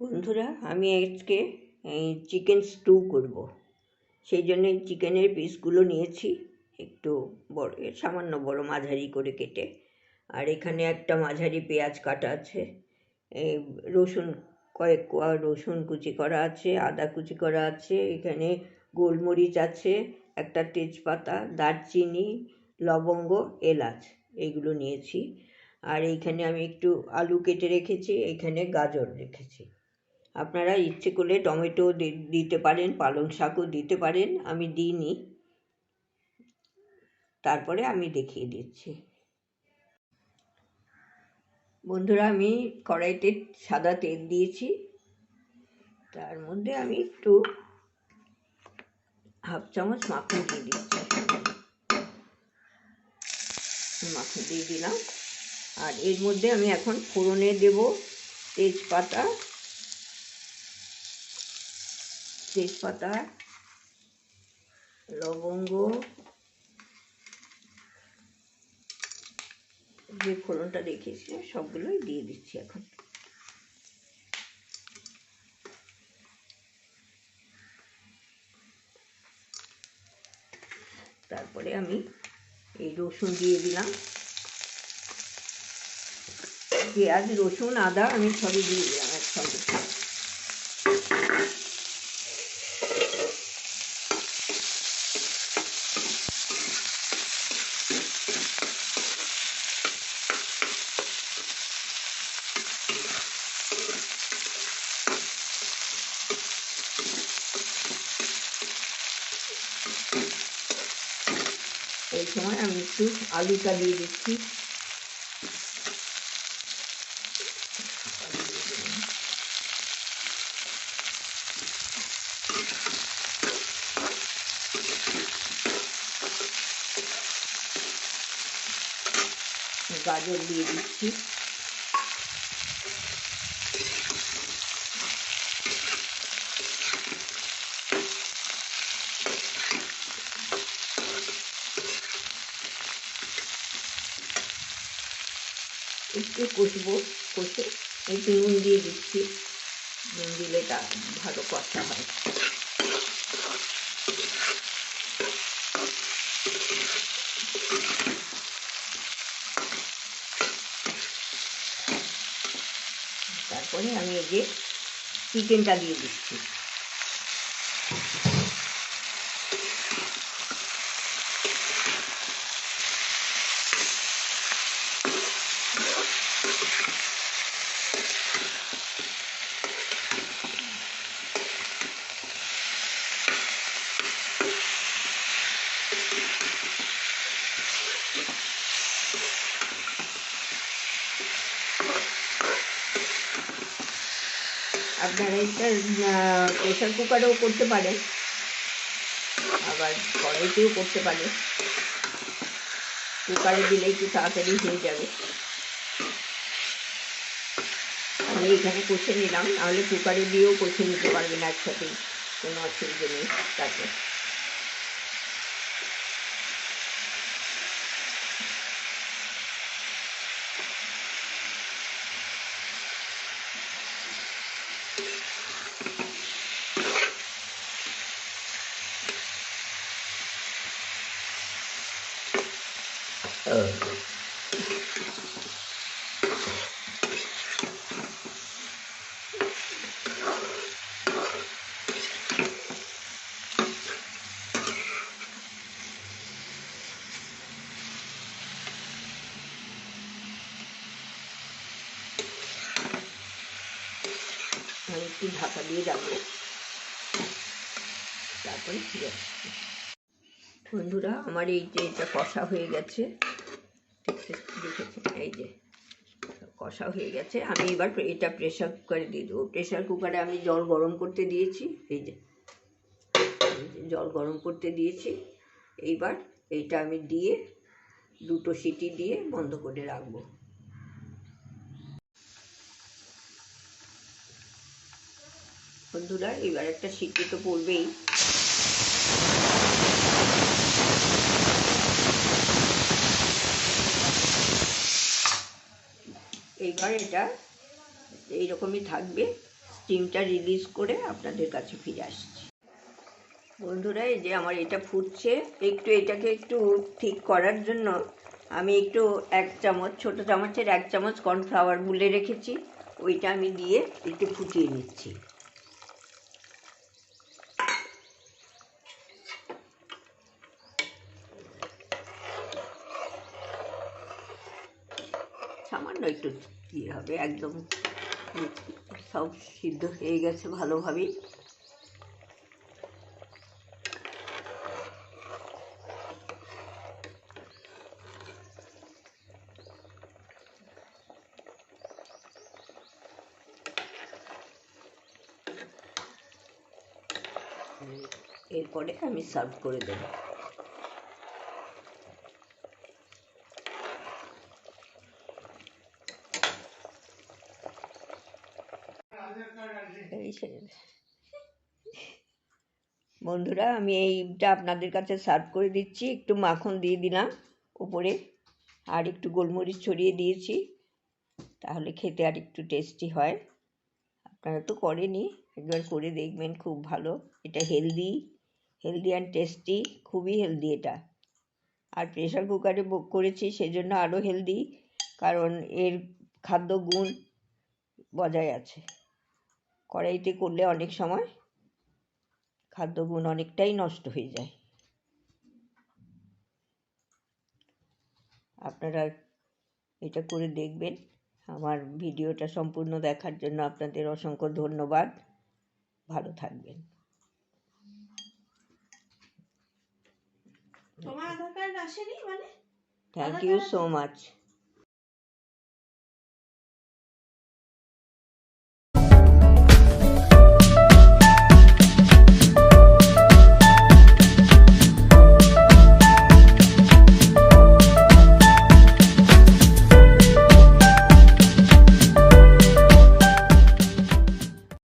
বন্ধুরা, আমি আজকে চিকেন স্টু করব। সেই জন্য চিকেনের পিসগুলো নিয়েছি, একটু বড় সামান্য বড় মাঝারি করে কেটে। আর এখানে একটা মাঝারি পেঁয়াজ কাটা আছে, এই রসুন, কয়েক কোয়া রসুন কুচি করা আছে, আদা কুচি করা আছে, এখানে গোলমরিচ আছে, একটা তেজপাতা, দারচিনি, লবঙ্গ, এলাচ, এইগুলো নিয়েছি। আর এইখানে আমি একটু আলু কেটে রেখেছি এখানে গাজর রেখেছি। আপনারা ইচ্ছে করলে টমেটো দিতে পারেন, পালং শাকও দিতে পারেন, আমি দিইনি। তারপরে আমি দেখিয়ে দিচ্ছি। বন্ধুরা, আমি কড়াইতে সাদা তেল দিয়েছি। তার মধ্যে আমি একটু হাফ চামচ মাখন দিয়ে দিচ্ছি। মাখন দিয়ে দিলাম। আর এর মধ্যে আমি এখন ফোড়নে দেব তেজপাতা। তেজপাতা, লবঙ্গ, যে ফোড়নটা রেখেছি, সবগুলোই দিয়ে দিচ্ছি এখন। তারপরে আমি এই রসুন দিয়ে দিলাম। পেঁয়াজ, রসুন, আদা আমি সবই দিয়ে দিলাম একসঙ্গে। সময় আমি একটু আলুটা দিয়ে দিচ্ছি। গাজর দিয়ে দিচ্ছি। একটু কষবো, কষে একটু নুন দিয়ে দিচ্ছি। নুন দিলে এটা ভালো কষা হয়। তারপরে আমি এই যে চিকেনটা দিয়ে দিচ্ছি। আপনারা এটা প্রেশার কুকারেও করতে পারেন। আবার কড়াইতেও করতে পারেন। কুকারে দিলে একটু তাড়াতাড়ি হয়ে যাবে। আমি এখানে কষে নিলাম, নাহলে কুকারে দিয়েও কষে নিতে পারবেন একসাথেই কোনো অসুবিধে নেই তাতে একটু ঢাকা দিয়ে তারপরে বন্ধুরা আমার এই যে এটা কষা হয়ে গেছে এই যে, কষা হয়ে গেছে। আমি এবার এটা প্রেশার কুকারে দিয়ে দেবো। প্রেশার কুকারে আমি জল গরম করতে দিয়েছি। এই যে জল গরম করতে দিয়েছি। এইবার এইটা আমি দিয়ে দুটো সিটি দিয়ে বন্ধ করে রাখব। বন্ধুরা এবার একটা সিটি তো পড়বেই। এইবার এটা। এইরকমই থাকবে। স্টিমটা রিলিজ করে আপনাদের কাছে ফিরে আসছি। বন্ধুরা, এই যে আমার এটা ফুটছে। একটু এটাকে একটু ঠিক করার জন্য আমি একটু এক চামচ, ছোটো চামচের এক চামচ কর্নফ্লাওয়ার গুলে রেখেছি। ওইটা আমি দিয়ে একটু ফুটিয়ে নিচ্ছি। সামান্য একটু ইয়ে হবে? একদম সব সিদ্ধ হয়ে গেছে ভালোভাবেই এরপরে আমি সার্ভ করে দেবো। বন্ধুরা, আমি এইটা আপনাদের কাছে সার্ভ করে দিচ্ছি। একটু মাখন দিয়ে দিলাম উপরে, আর একটু গোলমরিচ ছড়িয়ে দিয়েছি। তাহলে খেতে আর একটু টেস্টি হয়। আপনারা তো করেনি একবার করে দেখবেন খুব ভালো। এটা হেলদি হেলদি অ্যান্ড টেস্টি খুবই হেলদি এটা। আর প্রেশার কুকারে ব- করেছি, সেজন্য আরও হেলদি কারণ এর খাদ্য গুণ বজায় আছে। কড়াইতে করলে অনেক সময় খাদ্যগুণ অনেকটাই নষ্ট হয়ে যায়। আপনারা এটা করে দেখবেন। আমার ভিডিওটা সম্পূর্ণ দেখার জন্য আপনাদের অসংখ্য ধন্যবাদ। ভালো থাকবেন। Thank you so much